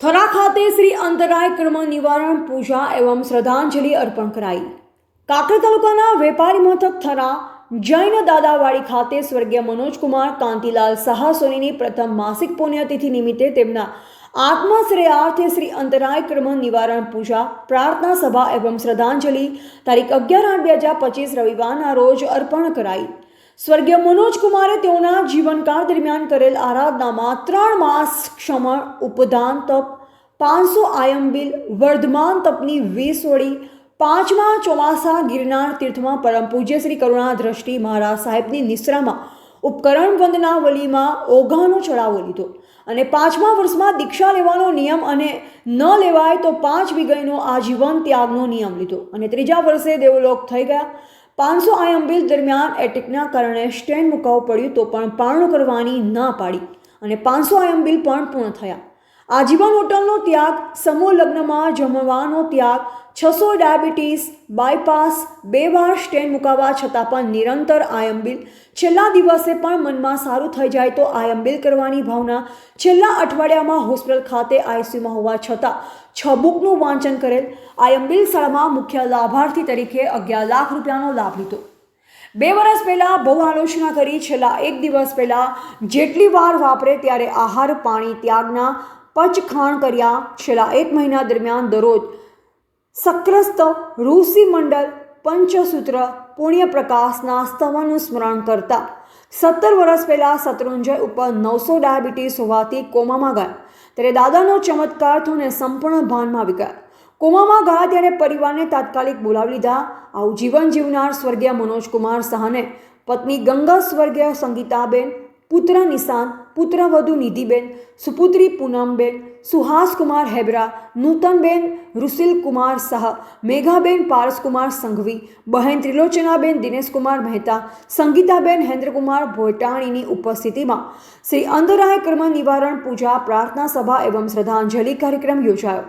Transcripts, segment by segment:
થરા ખાતે શ્રી અંતરાય કર્મ નિવારણ પૂજા એવં શ્રદ્ધાંજલિ અર્પણ કરાઈ. કાકર તાલુકાના વેપારી મથક થરા, જૈન દાદાવાડી ખાતે સ્વર્ગીય મનોજકુમાર કાંતિલાલ સાહા સોનીની પ્રથમ માસિક પુણ્યતિથિ નિમિત્તે તેમના આત્મશ્રેયાર્થે શ્રી અંતરાય કર્મ નિવારણ પૂજા, પ્રાર્થના સભા એવં શ્રદ્ધાંજલિ, તારીખ અગિયાર આઠ બે હજાર પચીસ રવિવારના રોજ અર્પણ કરાઈ. સ્વર્ગીય મનોજ કુમારે તેઓના જીવનકાળ દરમિયાન કરેલ આરાધનામાં ત્રણ માસ ક્ષમણ, ઉપદાન તપ, પાંચસો આયંબિલ વર્ધમાન તપની વીસ વળી પાંચમા ચોમાસા ગિરનાર તીર્થમાં પરમ પૂજ્ય શ્રી કરુણા દ્રષ્ટિ મહારાજ સાહેબની નિશ્રામાં ઉપકરણ વંદનાવલીમાં ઓઘાનો ચડાવો લીધો અને પાંચમા વર્ષમાં દીક્ષા લેવાનો નિયમ અને ન લેવાય તો પાંચ વિગયનો આજીવન ત્યાગનો નિયમ લીધો અને ત્રીજા વર્ષે દેવલોક થઈ ગયા. પાંચસો આયમ બિલ દરમિયાન એટેકના કારણે સ્ટેન્ડ મુકાવવું પડ્યું તો પણ પારણું કરવાની ના પાડી અને પાંચસો આયંબિલ પણ પૂર્ણ થયા. આજીવન હોટલનો ત્યાગ, સમૂહ લગ્નમાં જમવાનો ત્યાગ છસો ડાયાબિટીસ, બાયપાસ, બે વાર સ્ટેન્ડ મુકાવવા છતાં પણ નિરંતર આયંબિલ છેલ્લા દિવસે પણ મનમાં સારું થઈ જાય તો આયંબિલ કરવાની ભાવના છેલ્લા અઠવાડિયામાં હોસ્પિટલ ખાતે આઈસીયુમાં હોવા છતાં છ બુકનું વાંચન કરેલ. આયંબિલ શાળામાં મુખ્ય લાભાર્થી તરીકે અગિયાર લાખ રૂપિયાનો લાભ લીધો. બે વર્ષ પહેલાં બહુ આલોચના કરી છેલ્લા એક દિવસ પહેલાં જેટલી વાર વાપરે ત્યારે આહાર, પાણી, ત્યાગના પચખાણ કર્યા છેલ્લા એક મહિના દરમિયાન દરરોજ સક્રસ્ત ઋષિ મંડળ પંચસૂત્ર પુણ્યપ્રકાશના સ્તવનું સ્મરણ કરતા સત્તર વર્ષ પહેલાં શત્રુંજય ઉપર નવસો ડાયાબિટીસ હોવાથી કોમામાં ગયા. ત્યારે દાદાનો ચમત્કાર થોને સંપૂર્ણ ભાનમાં આવી કોમામાં ગયા ત્યારે પરિવારને તાત્કાલિક બોલાવી લીધા. આવું જીવન જીવનાર સ્વર્ગીય મનોજકુમાર શાહને પત્ની ગંગા સ્વર્ગીય સંગીતાબેન પુત્ર નિશાંત પુત્રવધુ નિધિબેન, સુપુત્રી પૂનમબેન, સુહાસકુમાર હેબરા, નૂતનબેન રુસિલકુમાર શાહ મેઘાબેન પારસકુમાર સંઘવી, બહેન ત્રિલોચનાબેન દિનેશકુમાર મહેતા, સંગીતાબેન હેન્દ્રકુમાર ભોટાણીની ઉપસ્થિતિમાં શ્રી અંધરાય કર્મ નિવારણ પૂજા પ્રાર્થના સભા એવં શ્રદ્ધાંજલિ કાર્યક્રમ યોજાયો.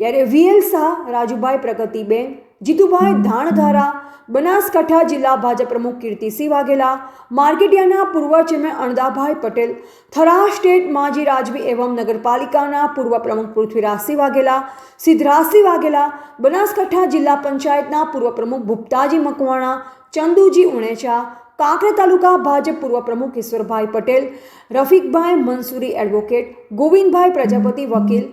ત્યારે વીએલ શાહ, રાજુભાઈ પ્રગતિબેન જીતુભાઈ ધાણધારા, બનાસકાંઠા જિલ્લા ભાજપ પ્રમુખ કીર્તિસિંહ વાઘેલા માર્કેટિયાના પૂર્વ ચેરમેન અણદાભાઈ પટેલ થરા સ્ટેટ માજી રાજવી એવમ નગરપાલિકાના પૂર્વ પ્રમુખ પૃથ્વીરાજસિંહ વાઘેલા સિદ્ધરાજસિંહ વાઘેલા બનાસકાંઠા જિલ્લા પંચાયતના પૂર્વ પ્રમુખ ભૂપતાજી મકવાણા, ચંદુજી ઉણેચા, કાંકરા તાલુકા ભાજપ પૂર્વ પ્રમુખ ઈશ્વરભાઈ પટેલ, રફીકભાઈ મંસૂરી એડવોકેટ, ગોવિંદભાઈ પ્રજાપતિ વકીલ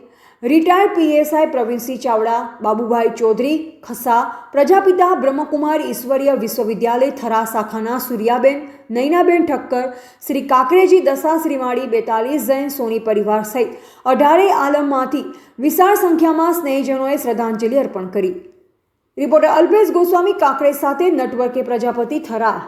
રિટાયર્ડ પીએસઆઈ પ્રવીણસિંહ ચાવડા, બાબુભાઈ ચૌધરી ખસા પ્રજાપિતા બ્રહ્મકુમાર ઈશ્વરીય વિશ્વવિદ્યાલય થરા શાખાના સૂર્યાબેન, નૈનાબેન ઠક્કર, શ્રી કાકરેજી દશા શ્રીમાળી બેતાલીસ જૈન સોની પરિવાર સહિત અઢારે આલમમાંથી વિશાળ સંખ્યામાં સ્નેહીજનોએ શ્રદ્ધાંજલિ અર્પણ કરી. રિપોર્ટર અલ્પેશ ગોસ્વામી કાકરેજ સાથે નટવર્કે પ્રજાપતિ થરા.